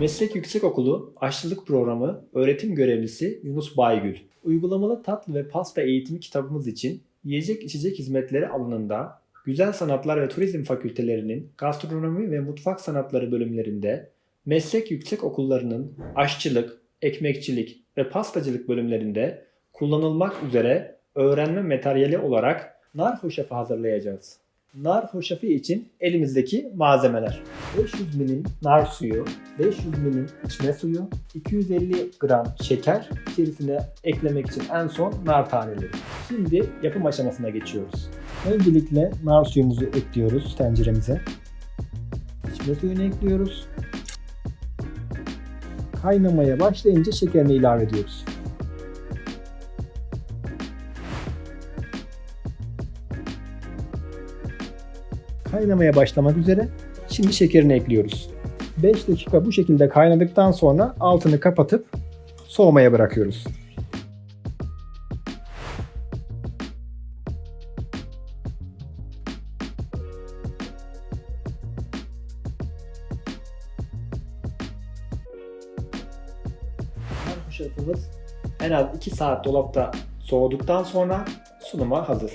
Meslek Yüksekokulu Aşçılık Programı öğretim görevlisi Yunus Baygül. Uygulamalı tatlı ve pasta eğitimi kitabımız için yiyecek içecek hizmetleri alanında Güzel Sanatlar ve Turizm Fakültelerinin Gastronomi ve Mutfak Sanatları bölümlerinde meslek yüksekokullarının aşçılık, ekmekçilik ve pastacılık bölümlerinde kullanılmak üzere öğrenme materyali olarak nar hoşafı hazırlayacağız. Nar hoşafı için elimizdeki malzemeler. 500 milim nar suyu, 500 milim içme suyu, 250 gram şeker, içerisine eklemek için en son nar taneleri. Şimdi yapım aşamasına geçiyoruz. Öncelikle nar suyumuzu ekliyoruz tenceremize. İçme suyunu ekliyoruz. Kaynamaya başlayınca şekerini ilave ediyoruz. Kaynamaya başlamak üzere. Şimdi şekerini ekliyoruz. 5 dakika bu şekilde kaynadıktan sonra altını kapatıp soğumaya bırakıyoruz. En az 2 saat dolapta soğuduktan sonra sunuma hazır.